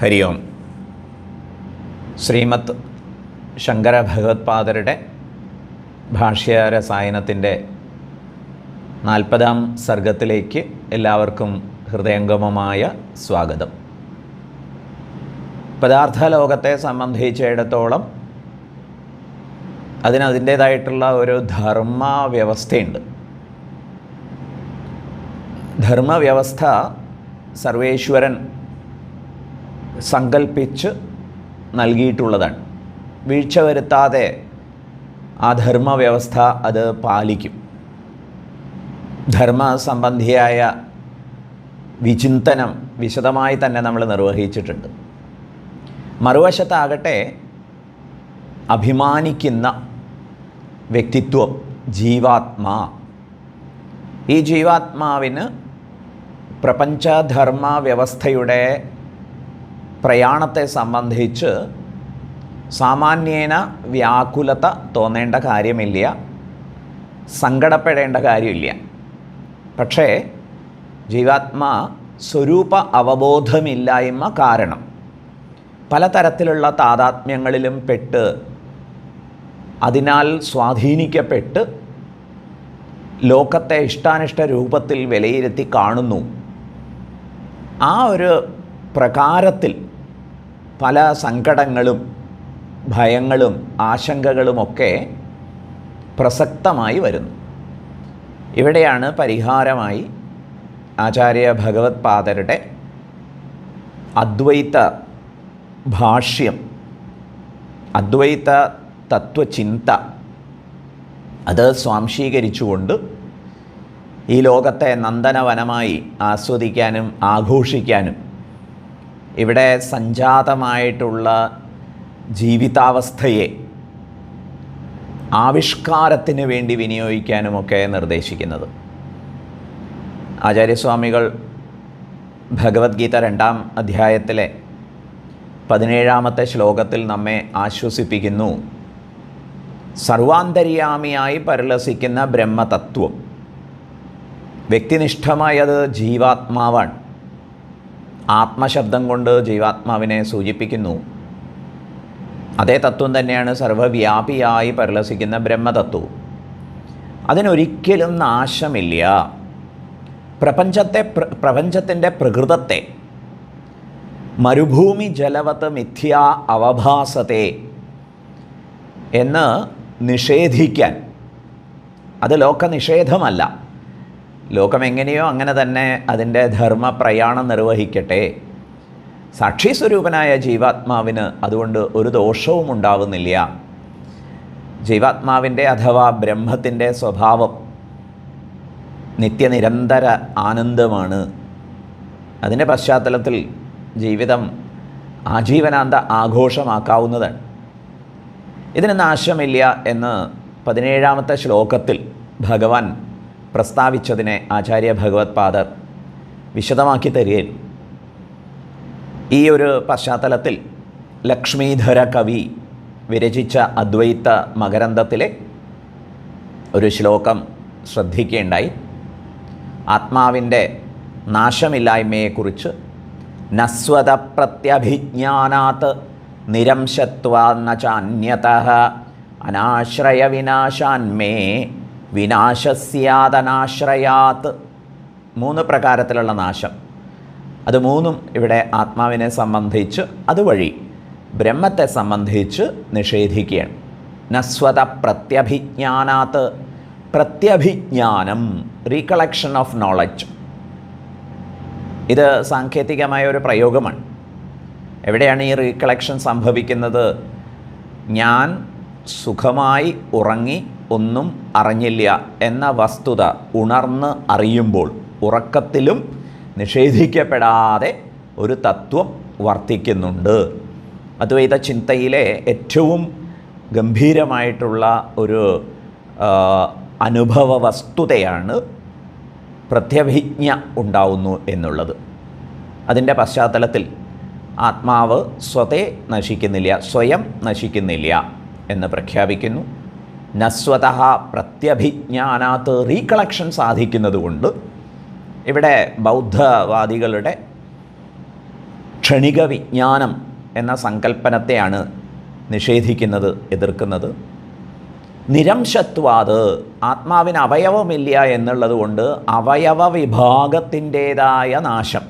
ഹരി ഓം. ശ്രീമത് ശങ്കര ഭഗവത്പാദരുടെ ഭാഷ്യരസായനത്തിന്റെ നാൽപ്പതാം സർഗത്തിലേക്ക് എല്ലാവർക്കും ഹൃദയംഗമമായ സ്വാഗതം. പദാർത്ഥ ലോകത്തെ സംബന്ധിച്ചിടത്തോളം അതിനതിന്റേതായിട്ടുള്ള ഒരു ധർമ്മ വ്യവസ്ഥയുണ്ട് ധർമ്മവ്യവസ്ഥ സർവേശ്വരൻ സങ്കൽപ്പിച്ച് നൽകിയിട്ടുള്ളതാണ്. വീഴ്ച വരുത്താതെ ആ ധർമ്മവ്യവസ്ഥ അത് പാലിക്കും. ധർമ്മ സംബന്ധിയായ വിചിന്തനം വിശദമായി തന്നെ നമ്മൾ നിർവഹിച്ചിട്ടുണ്ട്. മറുവശത്താകട്ടെ അഭിമാനിക്കുന്ന വ്യക്തിത്വം ജീവാത്മാ. ഈ ജീവാത്മാവിന് പ്രപഞ്ചധർമ്മ വ്യവസ്ഥയുടെ പ്രയാണത്തെ സംബന്ധിച്ച് സാമാന്യേന വ്യാകുലത തോന്നേണ്ട കാര്യമില്ല സങ്കടപ്പെടേണ്ട കാര്യമില്ല. പക്ഷേ ജീവാത്മാ സ്വരൂപ അവബോധമില്ലായ്മ കാരണം. പലതരത്തിലുള്ള താതാത്മ്യങ്ങളിലും പെട്ട് അതിനാൽ സ്വാധീനിക്കപ്പെട്ട് ലോകത്തെ ഇഷ്ടാനിഷ്ട രൂപത്തിൽ വിലയിരുത്തി കാണുന്നു. ആ ഒരു പ്രകാരത്തിൽ പല സങ്കടങ്ങളും ഭയങ്ങളും ആശങ്കകളുമൊക്കെ പ്രസക്തമായി വരുന്നു. ഇവിടെയാണ് പരിഹാരമായി ആചാര്യ ഭഗവത് പാദരുടെ അദ്വൈത ഭാഷ്യം അദ്വൈത തത്വചിന്ത. അത് സ്വാംശീകരിച്ചുകൊണ്ട് ഈ ലോകത്തെ നന്ദനവനമായി ആസ്വദിക്കാനും ആഘോഷിക്കാനും ഇവിടെ സഞ്ജാതമായിട്ടുള്ള ജീവിതാവസ്ഥയെ ആവിഷ്കാരത്തിന് വേണ്ടി വിനിയോഗിക്കാനുമൊക്കെ നിർദ്ദേശിക്കുന്നത്. ആചാര്യസ്വാമികൾ ഭഗവത്ഗീത രണ്ടാം അധ്യായത്തിലെ പതിനേഴാമത്തെ ശ്ലോകത്തിൽ നമ്മെ ആശ്വസിപ്പിക്കുന്നു. സർവാന്തര്യാമിയായി പരിലസിക്കുന്ന ബ്രഹ്മതത്വം. വ്യക്തിനിഷ്ഠമായത് ജീവാത്മാവാണ്. ആത്മശബ്ദം കൊണ്ട് ജീവാത്മാവിനെ സൂചിപ്പിക്കുന്നു. അതേ തത്വം തന്നെയാണ് സർവവ്യാപിയായി പരിലസിക്കുന്ന ബ്രഹ്മതത്വവും. അതിനൊരിക്കലും നാശമില്ല. പ്രപഞ്ചത്തെ പ്രപഞ്ചത്തിന്റെ പ്രകൃതത്തെ. മരുഭൂമി ജലവത്ത് മിഥ്യാ അവഭാസത്തെ എന്ന് നിഷേധിക്കാൻ. അത് ലോകനിഷേധമല്ല. ലോകം എങ്ങനെയോ അങ്ങനെ തന്നെ അതിന്റെ ധർമ്മ പ്രയാണം നിർവഹിക്കട്ടെ. സാക്ഷി സ്വരൂപനായ ജീവാത്മാവിന് അതുകൊണ്ട് ഒരു ദോഷവും ഉണ്ടാവുന്നില്ല. ജീവാത്മാവിന്റെ അഥവാ ബ്രഹ്മത്തിന്റെ സ്വഭാവം നിത്യനിരന്തര ആനന്ദമാണ്. അതിന്റെ പശ്ചാത്തലത്തിൽ ജീവിതം ആജീവനാന്ത ആഘോഷമാക്കാവുന്നതാണ്. ഇതിന് നാശമില്ല എന്ന് പതിനേഴാമത്തെ ശ്ലോകത്തിൽ ഭഗവാൻ പ്രസ്താവിച്ചതിനെ ആചാര്യ ഭഗവത് പാദർ വിശദമാക്കി തരികയും ഈ ഒരു പശ്ചാത്തലത്തിൽ ലക്ഷ്മീധര കവി വിരചിച്ച അദ്വൈത മകരന്തത്തിലെ ഒരു ശ്ലോകം ശ്രദ്ധിക്കുകയുണ്ടായി ആത്മാവിന്റെ നാശമില്ലായ്മയെക്കുറിച്ച് നസ്വത പ്രത്യഭിജ്ഞാനാത്ത് നിരംശത്വാന്ന ചാന്യത അനാശ്രയ വിനാശാന്മേ വിനാശസ്യാതനാശ്രയാത്ത് മൂന്ന് പ്രകാരത്തിലുള്ള നാശം. അത് മൂന്നും ഇവിടെ ആത്മാവിനെ സംബന്ധിച്ച് അതുവഴി ബ്രഹ്മത്തെ സംബന്ധിച്ച് നിഷേധിക്കുകയാണ്. നസ്വത പ്രത്യഭിജ്ഞാനാത്ത് പ്രത്യഭിജ്ഞാനം റീകളക്ഷൻ ഓഫ് നോളജ് ഇത് സാങ്കേതികമായ ഒരു പ്രയോഗമാണ്. എവിടെയാണ് ഈ റീകളക്ഷൻ സംഭവിക്കുന്നത്? ഞാൻ സുഖമായി ഉറങ്ങി ഒന്നും അറിഞ്ഞില്ല എന്ന വസ്തുത ഉണർന്ന് അറിയുമ്പോൾ ഉറക്കത്തിലും നിഷേധിക്കപ്പെടാതെ ഒരു തത്വം വർത്തിക്കുന്നുണ്ട്. അദ്വൈത ചിന്തയിലെ ഏറ്റവും ഗംഭീരമായിട്ടുള്ള ഒരു അനുഭവ വസ്തുതയാണ് പ്രത്യഭിജ്ഞ ഉണ്ടാവുന്നു എന്നുള്ളത്. അതിന്റെ പശ്ചാത്തലത്തിൽ ആത്മാവ് സ്വതേ നശിക്കുന്നില്ല സ്വയം നശിക്കുന്നില്ല എന്ന് പ്രഖ്യാപിക്കുന്നു. നസ്വത പ്രത്യഭിജ്ഞാനാത്ത് റീകളക്ഷൻ സാധിക്കുന്നതുകൊണ്ട് ഇവിടെ ബൗദ്ധവാദികളുടെ ക്ഷണിക വിജ്ഞാനം എന്ന സങ്കല്പനത്തെയാണ് നിഷേധിക്കുന്നത് എതിർക്കുന്നത്. നിരംശത്വാത് ആത്മാവിന് അവയവമില്ല എന്നുള്ളത് കൊണ്ട് അവയവ വിഭാഗത്തിന്റേതായ നാശം.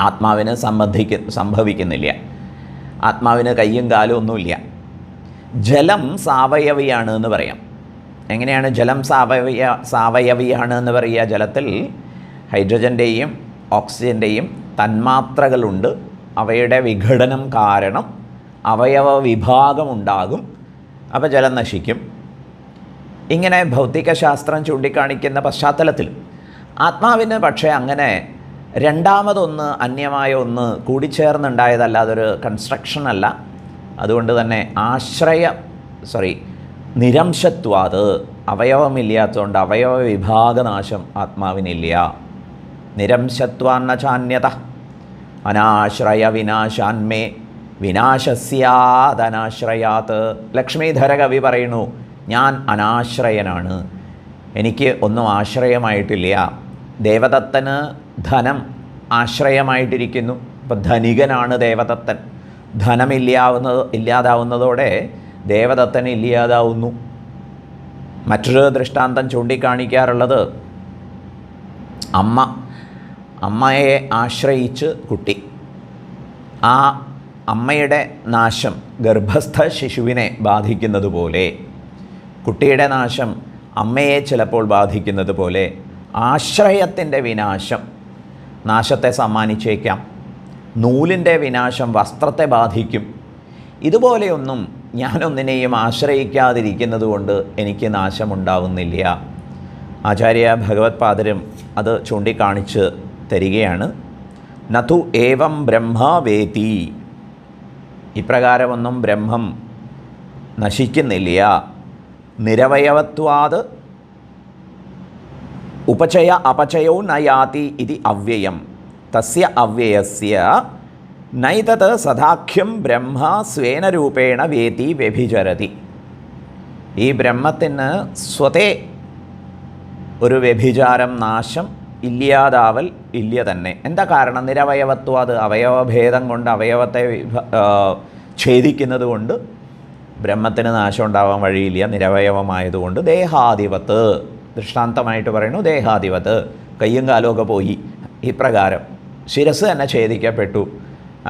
ആത്മാവിന് സംബന്ധിക്ക സംഭവിക്കുന്നില്ല. ആത്മാവിന് കയ്യും കാലും ഒന്നുമില്ല. ജലം സാവയവിയാണ് എന്ന് പറയാം. എങ്ങനെയാണ് ജലം സാവയവിയ സാവയവിയാണ് എന്ന് പറയുക? ജലത്തിൽ ഹൈഡ്രജന്റെയും ഓക്സിജന്റെയും തന്മാത്രകളുണ്ട്. അവയുടെ വിഘടനം കാരണം അവയവ വിഭാഗമുണ്ടാകും. അപ്പോൾ ജലം നശിക്കും. ഇങ്ങനെ ഭൗതികശാസ്ത്രം ചൂണ്ടിക്കാണിക്കുന്ന പശ്ചാത്തലത്തിൽ ആത്മാവിന് പക്ഷേ അങ്ങനെ രണ്ടാമതൊന്ന് അന്യമായ ഒന്ന് കൂടിച്ചേർന്നുണ്ടായതല്ല അതൊരു കൺസ്ട്രക്ഷൻ അല്ല. അതുകൊണ്ട് തന്നെ ആശ്രയ സോറി നിരംശത്വാത് അവയവമില്ലാത്തതുകൊണ്ട് അവയവ വിഭാഗനാശം ആത്മാവിനില്ല. നിരംശത്വാന്ന ചാന്യത അനാശ്രയ വിനാശാന്മേ വിനാശസ്യാതനാശ്രയാത്. ലക്ഷ്മീധര കവി പറയുന്നു ഞാൻ അനാശ്രയനാണ്. എനിക്ക് ഒന്നും ആശ്രയമായിട്ടില്ല. ദേവദത്തന് ധനം ആശ്രയമായിട്ടിരിക്കുന്നു. ഇപ്പം ധനികനാണ് ദേവദത്തൻ. ധനമില്ലാവുന്നത് ഇല്ലാതാവുന്നതോടെ ദേവദത്തൻ ഇല്ലാതാവുന്നു. മറ്റൊരു ദൃഷ്ടാന്തം ചൂണ്ടിക്കാണിക്കാറുള്ളത് അമ്മ. അമ്മയെ ആശ്രയിച്ച് കുട്ടി. ആ അമ്മയുടെ നാശം ഗർഭസ്ഥ ശിശുവിനെ ബാധിക്കുന്നത് പോലെ കുട്ടിയുടെ നാശം അമ്മയെ ചിലപ്പോൾ ബാധിക്കുന്നത് പോലെ ആശ്രയത്തിന്റെ വിനാശം നാശത്തെ സമ്മാനിച്ചേക്കാം. നൂലിന്റെ വിനാശം വസ്ത്രത്തെ ബാധിക്കും. ഇതുപോലെയൊന്നും ഞാനൊന്നിനെയും ആശ്രയിക്കാതിരിക്കുന്നത് കൊണ്ട് എനിക്ക് നാശമുണ്ടാവുന്നില്ല. ആചാര്യ ഭഗവത് പാദരും അത് ചൂണ്ടിക്കാണിച്ച് തരികയാണ്. നതു ഏവം ബ്രഹ്മവേതി ഇപ്രകാരമൊന്നും ബ്രഹ്മം നശിക്കുന്നില്ല. നിരവയവത്വാത് ഉപചയ അപചയവും നയാതി ഇതി അവ്യയം. തസ്യ അവ്യയസ്യ നൈതത് സദാഖ്യം ബ്രഹ്മ സ്വേന രൂപേണ വേതി വ്യഭിചരതി ഈ ബ്രഹ്മത്തിന് സ്വതേ ഒരു വ്യഭിചാരം നാശം ഇല്ലാതാവൽ ഇല്ല തന്നെ. എന്താ കാരണം? നിരവയവത്വം അത് അവയവഭേദം കൊണ്ട് അവയവത്തെ ഛേദിക്കുന്നത് കൊണ്ട് ബ്രഹ്മത്തിന് നാശം ഉണ്ടാവാൻ വഴിയില്ല നിരവയവമായതുകൊണ്ട്. ദേഹാധിപത്ത് ദൃഷ്ടാന്തമായിട്ട് പറയുന്നു ദേഹാധിപത്ത്. കയ്യും കാലുമൊക്കെ പോയി. ഇപ്രകാരം ശിരസ് തന്നെ ഛേദിക്കപ്പെട്ടു.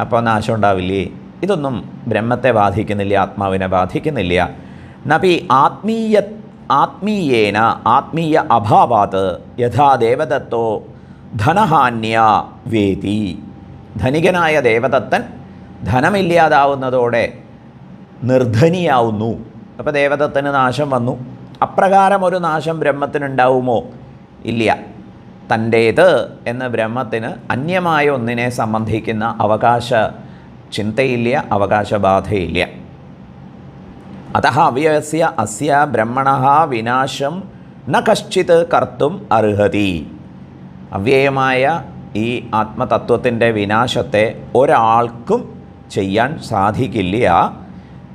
അപ്പോൾ നാശം ഉണ്ടാവില്ലേ? ഇതൊന്നും ബ്രഹ്മത്തെ ബാധിക്കുന്നില്ല ആത്മാവിനെ ബാധിക്കുന്നില്ല. നപി ആത്മീയ ആത്മീയേന ആത്മീയ അഭാവാത് യഥാ ദേവദത്തോ ധനഹാന്യ വേദി. ധനികനായ ദേവദത്തൻ ധനമില്ലാതാവുന്നതോടെ നിർധനിയാവുന്നു. അപ്പോൾ ദേവദത്തന് നാശം വന്നു. അപ്രകാരം ഒരു നാശം ബ്രഹ്മത്തിനുണ്ടാവുമോ? ഇല്ല. തന്റേത് എന്ന ബ്രഹ്മത്തിന് അന്യമായ ഒന്നിനെ സംബന്ധിക്കുന്ന അവകാശ ചിന്തയില്ല അവകാശബാധയില്ല. അത അവ്യവസ്യ അസ്യ ബ്രഹ്മണ വിനാശം ന കശ്ചിത് കർത്തും അർഹതി. അവ്യയമായ ഈ ആത്മതത്വത്തിന്റെ വിനാശത്തെ ഒരാൾക്കും ചെയ്യാൻ സാധിക്കില്ല.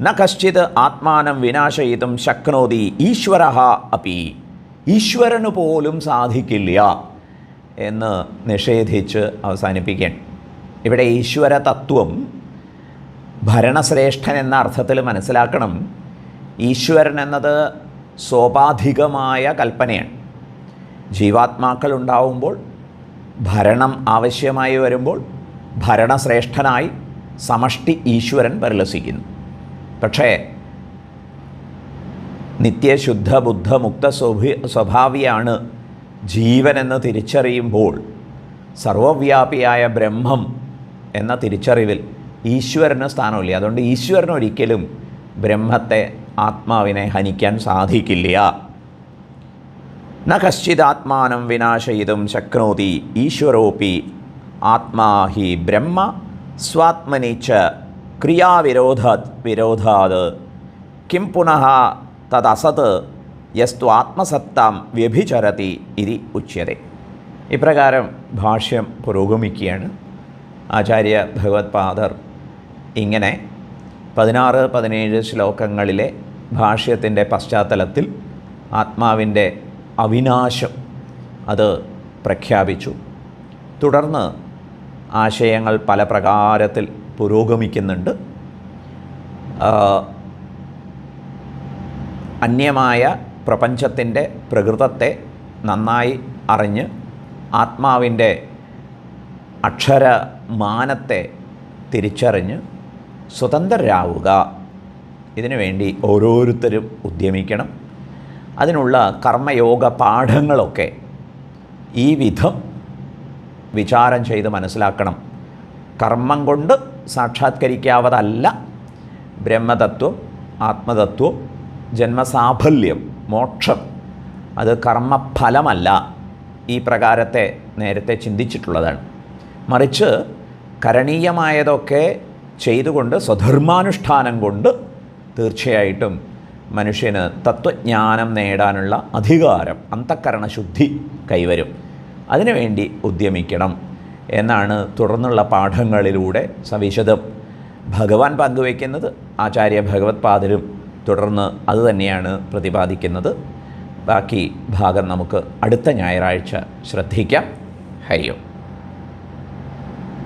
ന കശ്ചിത് ആത്മാനം വിനാശയിതും ശക്നോതി ഈശ്വര അപ്പി. ഈശ്വരന് പോലും സാധിക്കില്ല. എന്ന് നിഷേധിച്ച് അവസാനിപ്പിക്കുകയാണ് ഇവിടെ ഈശ്വര തത്വം ഭരണശ്രേഷ്ഠൻ എന്ന അർത്ഥത്തിൽ മനസ്സിലാക്കണം. ഈശ്വരൻ എന്നത് സ്വാഭാധികമായ കൽപ്പനയാണ്. ജീവാത്മാക്കൾ ഉണ്ടാവുമ്പോൾ ഭരണം ആവശ്യമായി വരുമ്പോൾ ഭരണശ്രേഷ്ഠനായി സമഷ്ടി ഈശ്വരൻ പരിലസിക്കുന്നു. പക്ഷേ നിത്യശുദ്ധ ബുദ്ധ മുക്ത സ്വഭി സ്വഭാവിയാണ് ജീവനെന്ന് തിരിച്ചറിയുമ്പോൾ സർവവ്യാപിയായ ബ്രഹ്മം എന്ന തിരിച്ചറിവിൽ ഈശ്വരന് സ്ഥാനമില്ല. അതുകൊണ്ട് ഈശ്വരന് ഒരിക്കലും ബ്രഹ്മത്തെ ആത്മാവിനെ ഹനിക്കാൻ സാധിക്കില്ല. ന കശ്ചിദാത്മാനം വിനാശയിതും ശക്നോതി ഈശ്വരോപി ആത്മാ ഹി ബ്രഹ്മ സ്വാത്മനിച്ച് ക്രിയാവിരോധ വിരോധാത്. കിം പുനഃ തദസത് യസ്തു ആത്മസത്താം വ്യഭിചരതി ഇതി ഉച്യത. ഇപ്രകാരം ഭാഷ്യം പുരോഗമിക്കുകയാണ്. ആചാര്യ ഭഗവത് പാദർ ഇങ്ങനെ പതിനാറ് പതിനേഴ് ശ്ലോകങ്ങളിലെ ഭാഷ്യത്തിന്റെ പശ്ചാത്തലത്തിൽ ആത്മാവിന്റെ അവിനാശം അത് പ്രഖ്യാപിച്ചു. തുടർന്ന് ആശയങ്ങൾ പല പ്രകാരത്തിൽ പുരോഗമിക്കുന്നുണ്ട്. അന്യമായ പ്രപഞ്ചത്തിന്റെ പ്രകൃതത്തെ നന്നായി അറിഞ്ഞ് ആത്മാവിന്റെ അക്ഷരമാനത്തെ തിരിച്ചറിഞ്ഞ് സ്വതന്ത്രരാവുക. ഇതിനുവേണ്ടി ഓരോരുത്തരും ഉദ്യമിക്കണം. അതിനുള്ള കർമ്മയോഗ പാഠങ്ങളൊക്കെ ഈ വിധം വിചാരം ചെയ്ത് മനസ്സിലാക്കണം. കർമ്മം കൊണ്ട് സാക്ഷാത്കരിക്കാവതല്ല ബ്രഹ്മതത്വം ആത്മതത്വം ജന്മസാഫല്യം. മോക്ഷം. അത് കർമ്മഫലമല്ല. ഈ പ്രകാരത്തെ നേരത്തെ ചിന്തിച്ചിട്ടുള്ളതാണ്. മറിച്ച് കരണീയമായതൊക്കെ ചെയ്തുകൊണ്ട് സ്വധർമാനുഷ്ഠാനം കൊണ്ട് തീർച്ചയായിട്ടും മനുഷ്യന് തത്വജ്ഞാനം നേടാനുള്ള അധികാരം അന്തക്കരണശുദ്ധി കൈവരും. അതിനുവേണ്ടി ഉദ്യമിക്കണം എന്നാണ് തുടർന്നുള്ള പാഠങ്ങളിലൂടെ സവിശദം ഭഗവാൻ പങ്കുവയ്ക്കുന്നത് ആചാര്യ ഭഗവത് പാദരും തുടർന്ന് അതുതന്നെയാണ് പ്രതിപാദിക്കുന്നത്. ബാക്കി ഭാഗം നമുക്ക് അടുത്ത ഞായറാഴ്ച ശ്രദ്ധിക്കാം. ഹരിയും